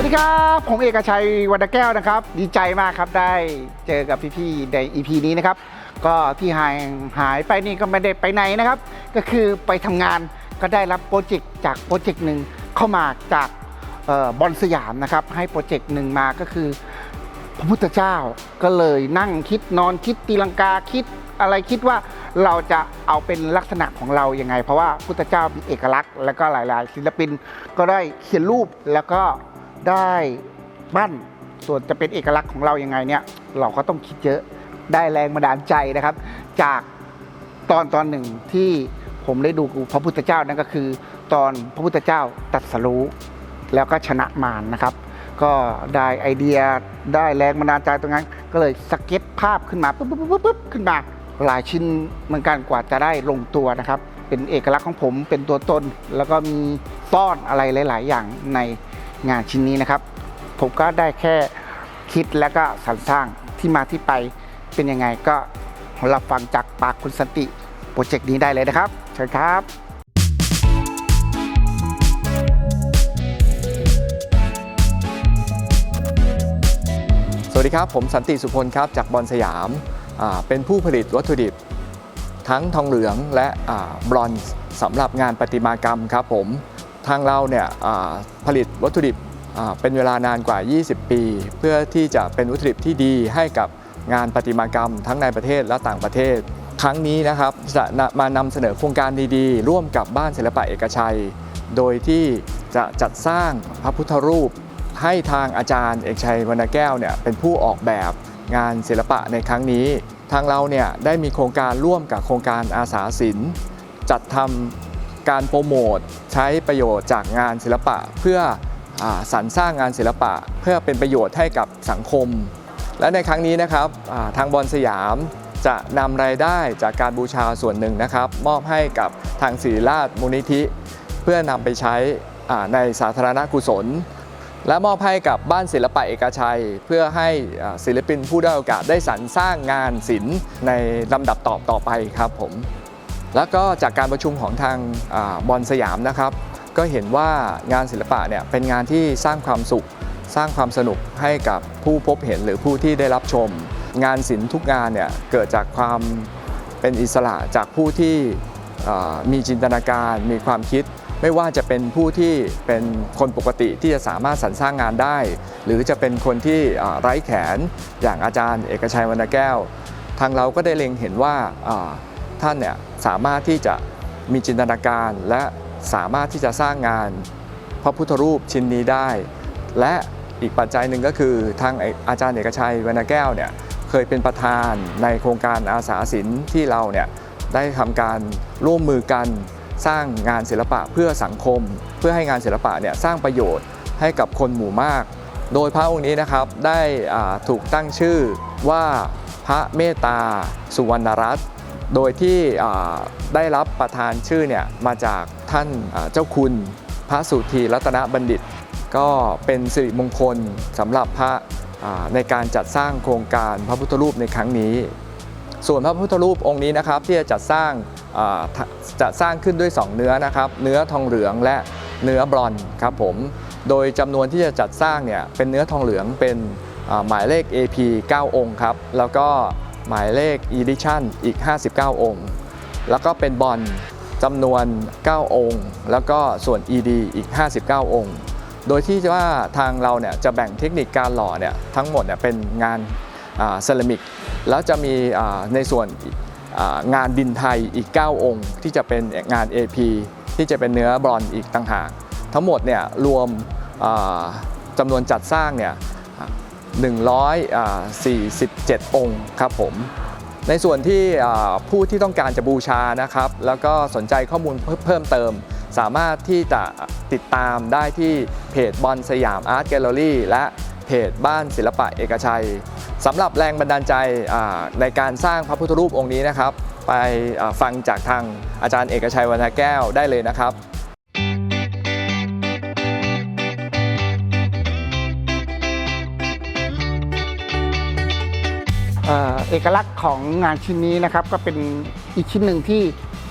วัสดีครับ ผมเอกชัยวรรณแก้วนะครับ ดีใจมากครับได้เจอกับพี่ๆใน EP นี้นะครับ ก็ที่หายหายไปนี่ก็ไม่ได้ไปไหนนะครับ ก็คือไปทำงานก็ได้รับโปรเจกต์จากโปรเจกต์หนึ่งเข้ามาจากเอ่อบอลสยามนะครับ ให้โปรเจกต์หนึ่งมาก็คือพระพุทธเจ้าก็เลยนั่งคิดนอนคิดตีลังกาคิดอะไรคิดว่าเราจะเอาเป็นลักษณะของเรายังไง เพราะว่าพุทธเจ้ามีเอกลักษณ์ แล้วก็หลาย ๆ ศิลปินก็ได้เขียนรูปแล้วก็ ได้ปั้นส่วนจะเป็นเอกลักษณ์ของเรายังไงเนี่ยเราก็ต้องคิดเยอะได้แรงบันดาลใจนะครับ จากตอนตอนหนึ่งที่ผมได้ดูพระพุทธเจ้านั่นก็คือ ตอนพระพุทธเจ้าตัดสรู้แล้วก็ชนะมารนะครับ ก็ได้ไอเดียได้แรงบันดาลใจตรงนั้น ก็เลยสเก็ตภาพขึ้นมาปุ๊บปุ๊บปุ๊บปุ๊บขึ้นมาหลายชิ้นเหมือนกันกว่าจะได้ลงตัวนะครับ เป็นเอกลักษณ์ของผมเป็นตัวตน แล้วก็มีซ่อนอะไรหลาย ๆ อย่างใน งานชิ้นนี้นะครับ ผมก็ได้แค่คิดแล้วก็สรรสร้างที่มาที่ไปเป็นยังไงก็รับฟังจากปากคุณสันติโปรเจกต์นี้ได้เลยนะครับเชิญครับสวัสดีครับ ผมสันติสุพลครับจากบอลสยามเป็นผู้ผลิตวัตถุดิบ ทั้งทองเหลืองและบรอนซ์สำหรับงานประติมากรรมครับผม ทางเราเนี่ยผลิตวัตถุดิบเป็นเวลานานกว่า 20 ปี เพื่อที่จะเป็นวัตถุดิบที่ดีให้กับงานประติมากรรม ทั้งในประเทศและต่างประเทศ ครั้งนี้นะครับจะมานำเสนอโครงการดีๆ ร่วมกับบ้านศิลปะเอกชัย โดยที่จะจัดสร้างพระพุทธรูป ให้ทางอาจารย์เอกชัยวรรณแก้วเนี่ยเป็นผู้ออกแบบงานศิลปะในครั้งนี้ ทางเราเนี่ยได้มีโครงการร่วมกับโครงการอาสาศิลป์จัดทำ การโปรโมทใช้ประโยชน์จากงานศิลปะ เพื่ออสรรสร้างงานศิลปะ เพื่อเป็นประโยชน์ให้กับสังคม และในครั้งนี้นะครับทางบอลสยามจะนำรายได้จากการบูชาส่วนหนึ่งนะครับ มอบให้กับทางศิริราชมูลนิธิ เพื่อนำไปใช้ในสาธารณกุศล และมอบให้กับบ้านศิลปะเอกชัย เพื่อให้ศิลปินผู้ได้โอกาสได้สรรสร้างงานศิลป์ในลำดับต่อต่อไปครับผม แล้วก็จากการประชุมของทางอบอลสยามนะครับ ก็เห็นว่างานศิลปะเนี่ยเป็นงานที่สร้างความสุข สร้างความสนุกให้กับผู้พบเห็นหรือผู้ที่ได้รับชม งานศิลป์ทุกงานเนี่ยเกิดจากความเป็นอิสระจากผู้ที่มีจินตนาการมีความคิด ไม่ว่าจะเป็นผู้ที่เป็นคนปกติที่จะสามารถสรรสร้างงานได้ หรือจะเป็นคนที่ไร้แขนอย่างอาจารย์ เอกชัยวรรณแก้ว ทางเราก็ได้เล็งเห็นว่า ท่านเนี่ยสามารถที่จะมีจินตนาการและสามารถที่จะสร้างงานพระพุทธรูปชิ้นนี้ได้ และอีกปัจจัยหนึ่งก็คือทางอาจารย์เอกชัยวรรณแก้วเนี่ยเคยเป็นประธานในโครงการอาสาศิลป์ที่เราเนี่ยได้ทำการร่วมมือกันสร้างงานศิลปะเพื่อสังคม เพื่อให้งานศิลปะเนี่ยสร้างประโยชน์ให้กับคนหมู่มาก โดยพระองค์นี้นะครับได้ถูกตั้งชื่อว่าพระเมตตาสุวรรณรัตน์ โดยที่ได้รับประทานชื่อเนี่ยมาจากท่านเจ้าคุณพระสุธีรัตนบัณฑิต ก็เป็นสิริมงคลสำหรับพระในการจัดสร้างโครงการพระพุทธรูปในครั้งนี้ ส่วนพระพุทธรูปองค์นี้นะครับที่จะจัดสร้างจะสร้างขึ้นด้วย 2 เนื้อนะครับเนื้อทองเหลืองและเนื้อบรอนครับผมโดยจำนวนที่จะจัดสร้างเนี่ยเป็นเนื้อทองเหลืองเป็นหมายเลข AP 9 องค์ครับแล้วก็ หมายเลข Edition อีก 59 องค์ แล้วก็เป็นบอลจำนวน 9 องค์ แล้วก็ส่วน ED อีก 59 องค์ โดยที่ว่าทางเราเนี่ยจะแบ่งเทคนิคการหล่อเนี่ยทั้งหมดเนี่ยเป็นงานเซรามิก แล้วจะมีในส่วนงานดินไทยอีก 9 องค์ ที่จะเป็นงาน AP ที่จะเป็นเนื้อบรอนอีกต่างหาก ทั้งหมดเนี่ยรวมจำนวนจัดสร้างเนี่ย 147 องค์ครับผม ในส่วนที่ผู้ที่ต้องการจะบูชานะครับ แล้วก็สนใจข้อมูลเพิ่มเติม สามารถที่จะติดตามได้ที่เพจบอลสยามอาร์ตแกลเลอรี่และเพจบ้านศิลปะเอกชัยสำหรับแรงบันดาลใจในการสร้างพระพุทธรูปองค์นี้นะครับ ไปฟังจากทางอาจารย์เอกชัยวรรณแก้วได้เลยนะครับ เอกลักษณ์ของงานชิ้นนี้นะครับก็เป็นอีกชิ้นหนึ่งที่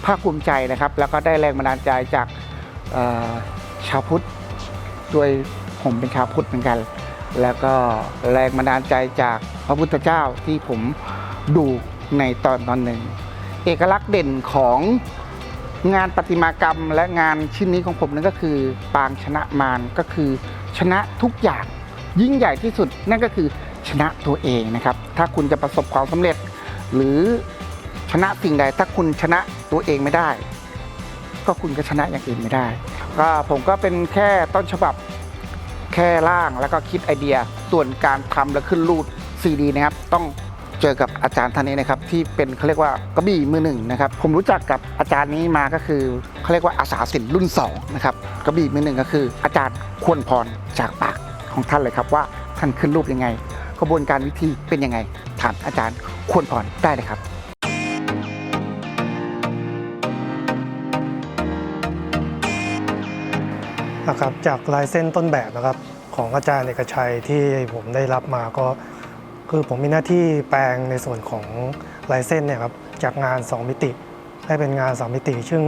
ภาคภูมิใจนะครับ แล้วก็ได้แรงบันดาลใจจากชาวพุทธโดยผมเป็นชาวพุทธเหมือนกัน แล้วก็แรงบันดาลใจจากพระพุทธเจ้าที่ผมดูในตอนตอนหนึ่ง เอกลักษณ์เด่นของงานประติมากรรมและงานชิ้นนี้ของผมนั่นก็คือ ปางชนะมารก็คือชนะทุกอย่างยิ่งใหญ่ที่สุดนั่นก็คือ ชนะตัวเองนะครับ ถ้าคุณจะประสบความสำเร็จ หรือชนะสิ่งใด ถ้าคุณชนะตัวเองไม่ได้ ก็คุณก็ชนะอย่างอื่นไม่ได้ก็ผมก็เป็นแค่ต้นฉบับแค่ร่างแล้วก็คิดไอเดียส่วนการทำและขึ้นรูดซีดีนะครับ ต้องเจอกับอาจารย์ท่านนี้นะครับ ที่เป็นเขาเรียกว่ากระบี่มือหนึ่งนะครับ ผมรู้จักกับอาจารย์นี้มาก็คือเขาเรียกว่าอาสาศิลป์รุ่นสองนะครับกระบี่มือหนึ่งก็คือ อาจารย์ควรพรจากปากของท่านเลยครับว่าท่านขึ้นรูปยังไง กระบวนการวิธีเป็นยังไง ถามอาจารย์ควรพรได้เลยครับนะครับจากลายเส้นต้นแบบนะครับของอาจารย์เอกชัยที่ผมได้รับมาก็ คือผมมีหน้าที่แปลงในส่วนของลายเส้นเนี่ยครับจากงาน 2 มิติ ให้เป็นงาน2มิติ ซึ่ง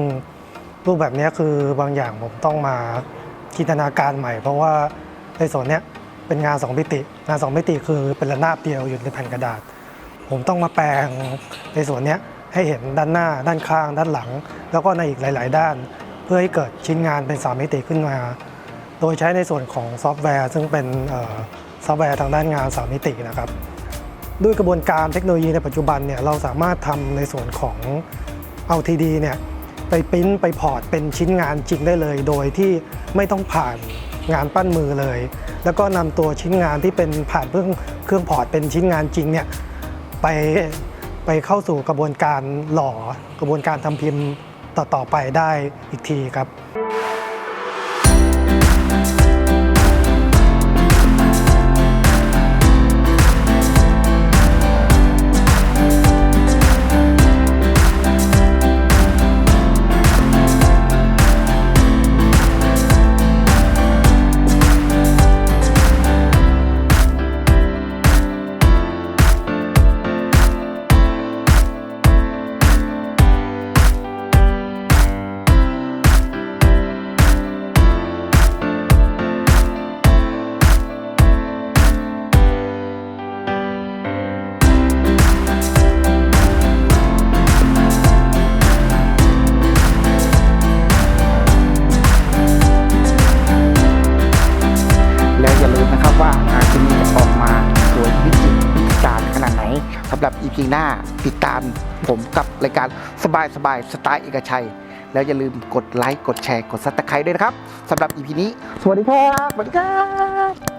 รูปแบบนี้คือบางอย่างผมต้องมาจินตนาการใหม่ เพราะว่าในส่วนเนี้ย เป็นงาน 2 มิติ งาน 2 มิติคือเป็นระนาบเดียวอยู่ในแผ่นกระดาษ ผมต้องมาแปลงในส่วนนี้ให้เห็นด้านหน้า ด้านข้าง ด้านหลัง แล้วก็ในอีกหลาย ๆ ด้าน เพื่อให้เกิดชิ้นงานเป็น 3 มิติขึ้นมา โดยใช้ในส่วนของซอฟต์แวร์ ซึ่งเป็นซอฟต์แวร์ทางด้านงาน 3 มิตินะครับ ด้วยกระบวนการเทคโนโลยีในปัจจุบันเนี่ยเราสามารถทำในส่วนของเอาทีดีเนี่ยไปปริ้นไปพอร์ตเป็นชิ้นงานจริงได้เลย โดยที่ไม่ต้องผ่านงานปั้นมือเลย แล้วก็นำตัวชิ้นงานที่เป็นผ่านเครื่องเครื่องพอร์ตเป็นชิ้นงานจริงเนี่ยไปไปเข้าสู่กระบวนการหล่อกระบวนการทำพิมพ์ต่อๆไปได้อีกทีครับ รับ EP หน้าติดตามผมกับรายการสบายสบายสไตล์เอกชัย แล้วอย่าลืมกดไลค์ กดแชร์ กดซับสไครต์ด้วยนะครับสำหรับ EP นี้ สวัสดีครับ สวัสดีครับ